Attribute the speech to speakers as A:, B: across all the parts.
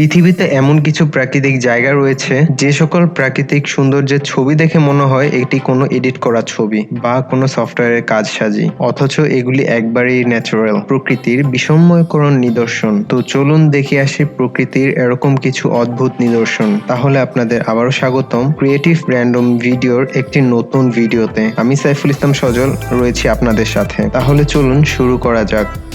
A: পৃথিবীতে এমন কিছু প্রাকৃতিক জায়গা রয়েছে যে সকল প্রাকৃতিক সৌন্দর্যের ছবি দেখে মনে হয় এটি কোনো এডিট করা ছবি বা কোনো সফটওয়্যারের কাজ সাজি। অথচ এগুলি একবারেই ন্যাচারাল প্রকৃতির বিষময়করণ নিদর্শন। তো চলুন দেখে আসি প্রকৃতির এরকম কিছু অদ্ভুত নিদর্শন। তাহলে আপনাদের আবারও স্বাগতম ক্রিয়েটিভ র্যান্ডম ভিডিওর একটি নতুন ভিডিওতে। আমি সাইফুল ইসলাম সজল, রয়েছি আপনাদের সাথে। তাহলে চলুন শুরু করা যাক।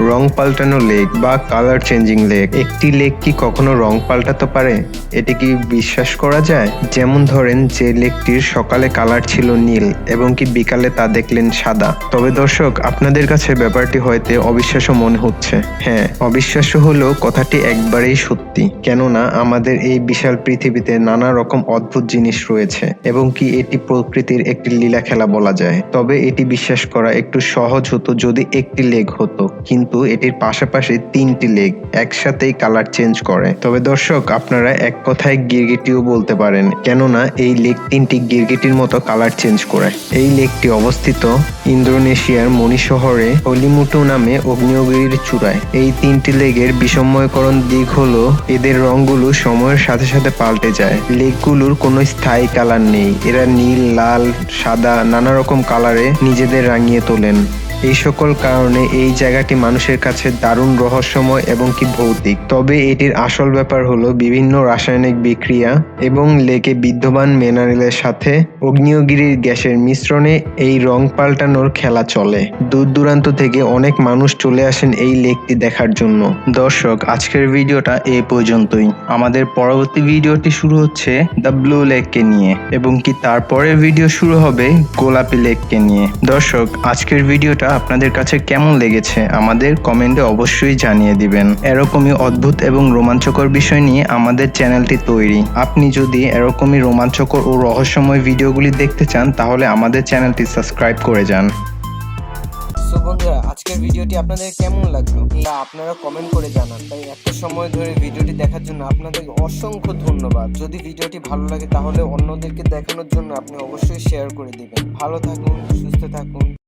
A: রং পাল্টানো লেক বা কালার চেঞ্জিং লেক একটি লেক কি কখনো রং পাল্টাতে পারে? এটি কি বিশ্বাস করা যায়? যেমন ধরেন, যে লেকটির সকালে কালার ছিল নীল এবং কি বিকালে তা দেখলেন সাদা। তবে দর্শক, আপনাদের কাছে ব্যাপারটি হয়তো অবিশ্বাস্য মনে হচ্ছে। হ্যাঁ অবিশ্বাস্য হলেও কথাটি একবারেই সত্যি। কেননা, আমাদের এই বিশাল পৃথিবীতে নানা রকম অদ্ভুত জিনিস রয়েছে এবং কি এটি প্রকৃতির একটি লীলা খেলা বলা যায়। তবে এটি বিশ্বাস করা একটু সহজ হতো যদি একটি লেক হতো। কিন্তু এটির পাশাপাশি তিনটি লেগ একসাথেই কালার চেঞ্জ করে। তবে দর্শক, আপনারা এক কথায় গিরগিটিও বলতে পারেন, কেননা এই লেক তিনটি গিরগিটির মতো কালার চেঞ্জ করে। এই লেকটি অবস্থিত ইন্দোনেশিয়ার মণি শহরে হলিমুটু নামে অগ্নিয়গিরির চূড়ায়। এই তিনটি লেগের বিষময়করণ দিক হলো, এদের রংগুলো সময়ের সাথে সাথে পাল্টে যায়। লেকগুলোর কোনো স্থায়ী কালার নেই। এরা নীল, লাল, সাদা নানা রকম কালারে নিজেদের রাঙিয়ে তোলেন। এই সকল কারণে এই জায়গাটি মানুষের কাছে দারুণ রহস্যময় এবং কি ভৌতিক। তবে এটির আসল ব্যাপার হলো বিভিন্ন রাসায়নিক বিক্রিয়া এবং লেকে বিদ্যমান মিনারেলের সাথে অগ্নিয়গিরির গ্যাসের মিশ্রণে এই রং পাল্টানোর খেলা চলে। দূর দূরান্ত থেকে অনেক মানুষ চলে আসেন এই লেকটি দেখার জন্য। দর্শক, আজকের ভিডিওটা এই পর্যন্তই। আমাদের পরবর্তী ভিডিওটি শুরু হচ্ছে দ্য ব্লু লেককে নিয়ে এবং কি তারপরের ভিডিও শুরু হবে গোলাপি লেককে নিয়ে। দর্শক, আজকের ভিডিওটা আপনাদের কাছে কেমন লেগেছে আমাদের কমেন্টে অবশ্যই জানিয়ে দিবেন। এরকমই অদ্ভুত এবং রোমাঞ্চকর বিষয় নিয়ে আমাদের চ্যানেলটি তৈরি। আপনি যদি এরকমই রোমাঞ্চকর ও রহস্যময় ভিডিওগুলি দেখতে চান, তাহলে আমাদের চ্যানেলটি সাবস্ক্রাইব করে যান।
B: সো বন্ধুরা, আজকের ভিডিওটি আপনাদের কেমন লাগল? তা আপনারা কমেন্ট করে জানান। তাই এত সময় ধরে ভিডিওটি দেখার জন্য আপনাদেরকে অসংখ্য ধন্যবাদ। যদি ভিডিওটি ভালো লাগে, তাহলে অন্যদেরকে দেখানোর জন্য আপনি অবশ্যই শেয়ার করে দিবেন। ভালো থাকুন, সুস্থ থাকুন।